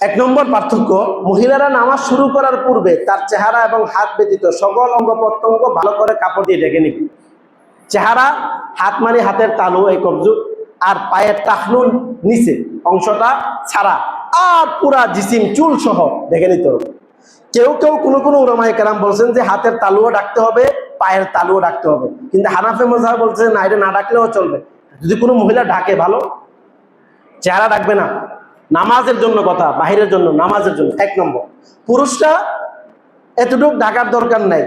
এক নম্বর পার্থক্য, মহিলারা নামাজ শুরু করার পূর্বে তার চেহারা এবং হাত ব্যতীত সকল অঙ্গ প্রত্যঙ্গ ভালো করে কাপড় দিয়ে ঢেকে নিবে। চেহারা, হাত মানে হাতের তালু, এই কবজু, আর পায়ের টাকনুন নিচে, অংশটা ছাড়া, আর পুরা জিসিম, চুল সহ ঢেকে নিতে হবে। কেউ কেউ কোনো কোনো উলামায়ে কেরাম বলছেন যে হাতের তালুও ডাকতে হবে, পায়ের তালুও ডাকতে হবে। কিন্তু হানাফে মজাহ বলছে না, এটা না ডাকলেও চলবে। যদি কোনো মহিলা ডাকে ভালো, চেহারা ডাকবে না। নামাজের জন্য কথা, বাহিরের জন্য, নামাজের জন্য। এক নম্বর। পুরুষরা এতটুকু ঢাকার দরকার নাই।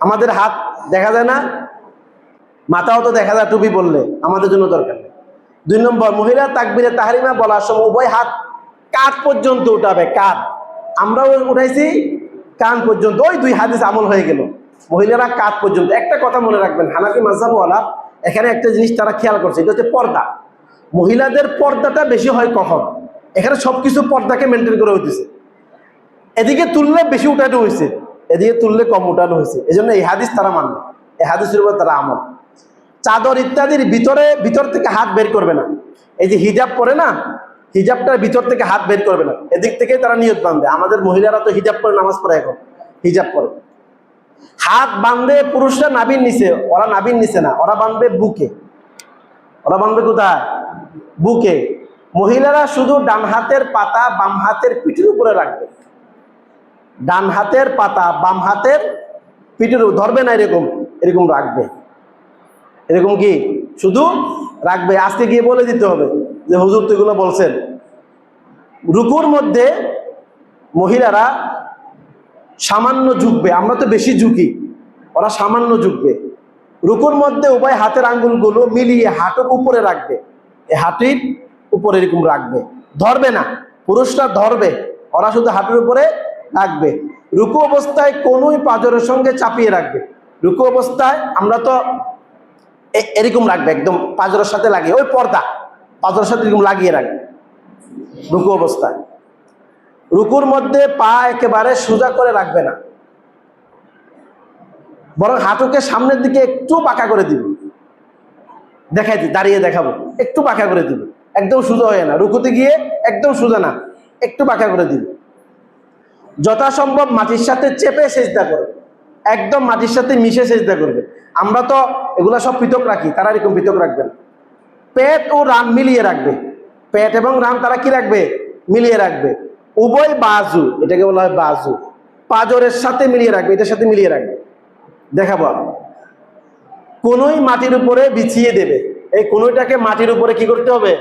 আমাদের হাত দেখা যায় না, মাথাও তো দেখা যায় টুপি বললে আমাদের জন্য দরকার নেই। দুই নম্বর, মহিলা তাকবিরে তাহারিমা বলার সময় উভয় হাত কাঁধ পর্যন্ত উঠাবে, কাঁধ। আমরাও উঠাইছি, কান পর্যন্ত, ওই দুই হাদিস আমল হয়ে গেল। মহিলারা কাঁধ পর্যন্ত। একটা কথা মনে রাখবেন, হানাফি মাঝাবওয়ালা এখানে একটা জিনিস তারা খেয়াল করছে, এটা হচ্ছে পর্দা। মহিলাদের পর্দাটা বেশি হয় কখন? এখানে সবকিছু পর্দাকে মেনটেন করে হইতেছে। এদিকে তুললে বেশি উঠানো হয়েছে এদিকে তুললে কম উঠানো হয়েছে এই জন্য এই হাদিস তারা মানবে এই হাদিসের উপর তারা আমল। চাদর ইত্যাদির ভিতরে, ভিতর থেকে হাত বের করবে না। এই যে হিজাব পরে না, হিজাবটার ভিতর থেকে হাত বের করবে না। এদিক থেকে তারা নিয়ত বাঁধবে আমাদের মহিলারা তো হিজাব পরে নামাজ পড়ে এখন, হিজাব পরে। হাত বাঁধবে পুরুষরা নাবির নিচে, ওরা নাবির নিচে না, ওরা বাঁধবে বুকে। ওরা বাঁধবে কোথায়? বুকে। মহিলারা শুধু ডান হাতের পাতা বাম হাতের পিঠের উপরে রাখবে। ডান হাতের পাতা বাম হাতের পিঠের ধরবে না এরকম এরকম রাখবে। এরকম কি? শুধু রাখবে। আজকে গিয়ে বলে দিতে হবে যে, হুজুর তো এগুলো বলছেন। রুকুর মধ্যে মহিলারা সামান্য ঝুঁকবে। আমরা তো বেশি ঝুঁকি। ওরা সামান্য ঝুঁকবে। রুকুর মধ্যে উভয় হাতের আঙ্গুলগুলো মিলিয়ে হাঁটুর উপরে রাখবে। এই হাঁটির উপরে এরকম রাখবে। ধরবে না। পুরুষরা ধরবে। ওরা শুধু হাঁটুর উপরে রাখবে। রুকু অবস্থায় কোনোই পাজরের সঙ্গে চাপিয়ে রাখবে। রুকু অবস্থায় আমরা তো এরকম রাখবে, একদম পাজরের সাথে লাগিয়ে, ওই পর্দা, পাজরের সাথে এরকম লাগিয়ে রাখবে। রুকু অবস্থায়। রুকুর মধ্যে পা একেবারে সোজা করে রাখবে না। বরং হাঁটুকে সামনের দিকে একটু পাকা করে দিবে। দেখাই দি, দাঁড়িয়ে দেখাবো। একটু পাকা করে দিবে। একদম সোজা হয়ে না। রুকুতে গিয়ে একদম সোজা না। একটু বাঁকা করে দিবে যথাসম্ভব মাটির সাথে চেপে সেজদা করবে একদম মাটির সাথে মিশে সেজদা করবে। আমরা তো এগুলা সব পৃথক রাখি, তারা এরকম পৃথক রাখবে না। পেট ও রান মিলিয়ে রাখবে। পেট এবং রান তারা কি রাখবে? মিলিয়ে রাখবে। উভয় বাজু, এটাকে বলা হয় বাজু। পাজরের সাথে মিলিয়ে রাখবে, এটার সাথে মিলিয়ে রাখবে। দেখাবো। কোনোই মাটির উপরে বিছিয়ে দেবে। এই কোনোইটাকে মাটির উপরে কি করতে হবে?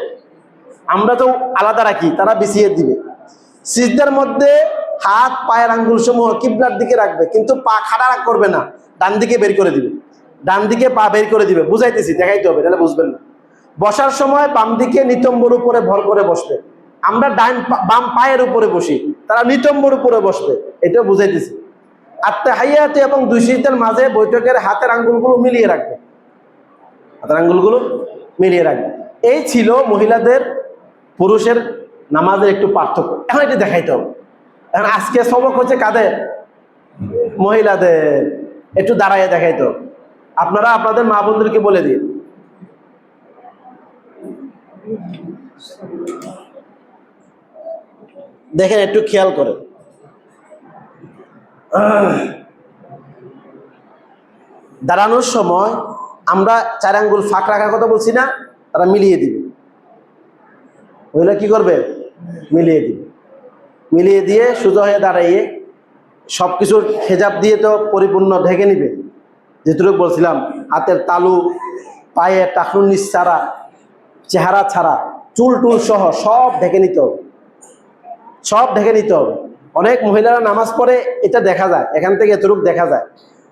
আমরা তো আলাদা রাখি, তারা বিছিয়ে দিবে। সিজদার মধ্যে হাত, পায়ের আঙ্গুল সমূহ কিবলার দিকে রাখবে, কিন্তু পা খাড়া করবে না, ডান দিকে বের করে দিবে। ডান দিকে পা বের করে দিবে, বুঝাইতেছি, দেখাইতে হবে তাহলে বুঝবেন না। বসার সময় বাম দিকে নিতম্বর উপরে ভর করে বসবে। আমরা ডান বাম পায়ের উপরে বসি, তারা নিতম্বর উপরে বসবে, এটাও বুঝাইতেছি। আত্মা হাইয়াতে এবং দুই সিজদার মাঝে বৈঠকের হাতের আঙ্গুলগুলো মিলিয়ে রাখবে। হাতের আঙ্গুলগুলো মিলিয়ে রাখবে। এই ছিল মহিলাদের পুরুষের নামাজের একটু পার্থক্য। এখন এটি দেখাইতে হবে। এখন আজকে সবক হচ্ছে কাদের? মহিলাদের। একটু দাঁড়াইয়ে দেখাইতে আপনারা আপনাদের মা বোনদেরকে বলে দিন। দেখেন, একটু খেয়াল করে দাঁড়ানোর সময় আমরা চার আঙ্গুল ফাঁক রাখার কথা বলছি না, তারা মিলিয়ে দিবে। মহিলা কি করবে? মিলিয়ে দিবে। মিলিয়ে দিয়ে সোজা হয়ে দাঁড়াইয়ে সব কিছুর হেজাব দিয়ে তো পরিপূর্ণ ঢেকে নিবে। যেটুকু বলছিলাম, হাতের তালু, পায়ে টাকনুর নিচ ছাড়া, চেহারা ছাড়া, চুল টুল সহ সব ঢেকে নিতে হবে। সব ঢেকে নিতে হবে। অনেক মহিলারা নামাজ পড়ে এটা দেখা যায়, এখান থেকে এতটুকু দেখা যায়।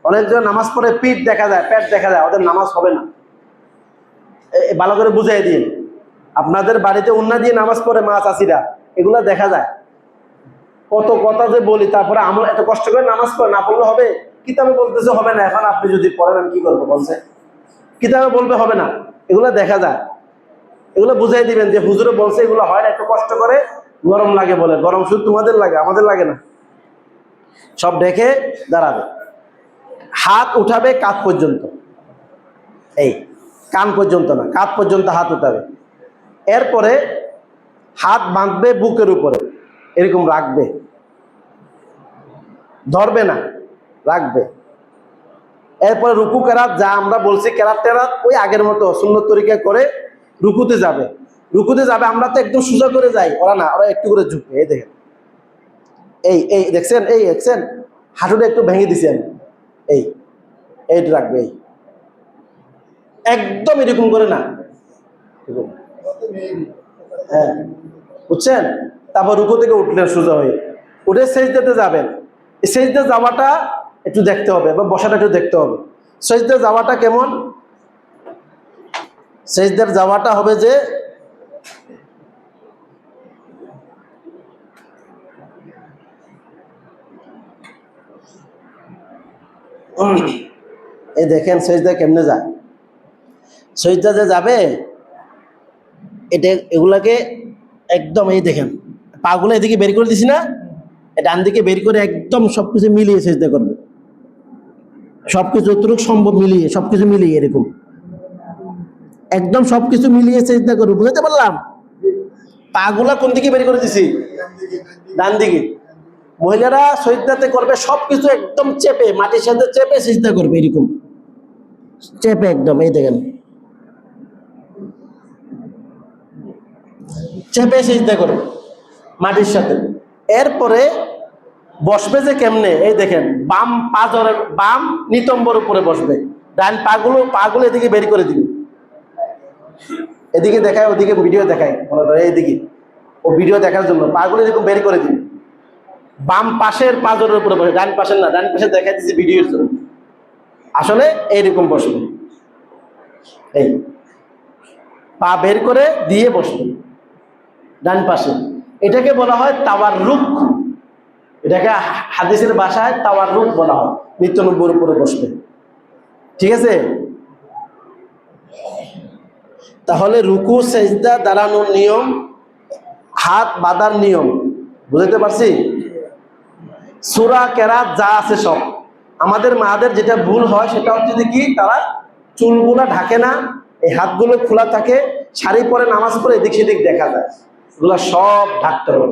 অনেকজন নামাজ পড়ে পিঠ দেখা যায়, পেট দেখা যায়, ওদের নামাজ হবে না। ভালো করে বুঝাই দিন। আপনাদের বাড়িতে উন্না দিয়ে নামাজ পড়ে মা চাষিরা, এগুলা দেখা যায়। কত কথা যে বলি, তারপরে আমল এত কষ্ট করে নামাজ পড়ে, না পড়লে হবে? কিতাবে বলতেছে, হবে না, এখন আপনি যদি পড়েন, আমি কি করব? বলছে। কিতাবে বলবে, হবে না। এগুলো দেখা যায়। এগুলো বুঝাই দিবেন যে হুজুরে বলছে, এগুলো হয় না, একটু কষ্ট করে গরম লাগে বলে। গরম শুধু তোমাদের লাগে, আমাদের লাগে না। সব ডেকে দাঁড়াবে। হাত উঠাবে কাত পর্যন্ত। এই, কান পর্যন্ত না কাত পর্যন্ত হাত উঠাবে। এরপরে হাত বাঁধবে বুকের উপরে। এরকম রাখবে। ধরবে না, রাখবে। এরপরে রুকু, কেরাত, যা আমরা বলছি কেরাত টেরাত ওই আগের মতো সুন্দর তরিকা করে রুকুতে যাবে। রুকুতে যাবে, আমরা তো একদম সোজা করে যাই। ওরা না, ওরা একটু করে ঝুঁকবে এই দেখেন। এই এই, দেখছেন? এই, দেখছেন? হাঁটুটা একটু ভেঙে দিছি আমি। এই, এইটা রাখবে, এই। একদম এরকম করে না। এরকম। হ্যাঁ বুঝছেন? তারপর রুকু থেকে উঠলেন সোজা হয়ে। উঠে সেজদাতে যাবেন। সেজদা যাওয়াটা একটু দেখতে হবে বা বসাটা একটু দেখতে হবে। সেজদা যাওয়াটা কেমন? সেজদার যাওয়াটা হবে যে এই দেখেন সেজদা কেমনে যায়? সৈদা যে যাবে এটা এগুলাকে একদম এই দেখেন, পাগুলো এদিকে বের করে দিছি না ডান দিকে বের করে একদম সবকিছু মিলিয়ে চেষ্টা করবে। সবকিছু যতটুকু সম্ভব মিলিয়ে, সবকিছু মিলিয়ে এরকম। একদম সবকিছু মিলিয়ে চেষ্টা করবে বুঝতে পারলাম? পাগুলা কোন দিকে বের করে দিছি? ডান দিকে। মহিলারা সৈদাতে করবে, সবকিছু একদম চেপে, মাটির সাথে চেপে চেষ্টা করবে এরকম। চেপে একদম, এই দেখেন। চেপে সিজদা করবে মাটির সাথে। এরপরে বসবে যে কেমনে? এই দেখেন, বাম পাজরের, বাম নিতম্বর উপরে বসবে। ডান পাগুলো পাগুলো এদিকে বের করে দিবে। এদিকে দেখায়, ওদিকে ভিডিও দেখায়। মনে ধরে এইদিকে। ও ভিডিও দেখার জন্য পাগুলো এরকম বের করে দিবে। বাম পাশের পাজরের উপরে বসে, ডান পাশের না, ডান পাশে দেখাই দিচ্ছে ভিডিওর জন্য। আসলে এইরকম বসবে। এই। পা বের করে দিয়ে বসবে। ডান পাশে। এটাকে বলা হয় তাওয়ার রুখ এটাকে হাদিসের বাসায় তাওয়ার রুখ বলা হয়। নিত্য নব্বর উপরে বসবে। ঠিক আছে? তাহলে রুকু, সেজদা, দাঁড়ানোর নিয়ম, হাত বাঁধার নিয়ম। বুঝতে পারছি? সুরা, কেরাত, যা আছে সব। আমাদের মাদের যেটা ভুল হয়, সেটা হচ্ছে যে কি? তারা চুলগুলা ঢাকে না, এই হাতগুলো খোলা থাকে, শাড়ি পরে, নামাজ পড়ে এদিক সেদিক দেখা যায়। এগুলা সব ঢাকতে হবে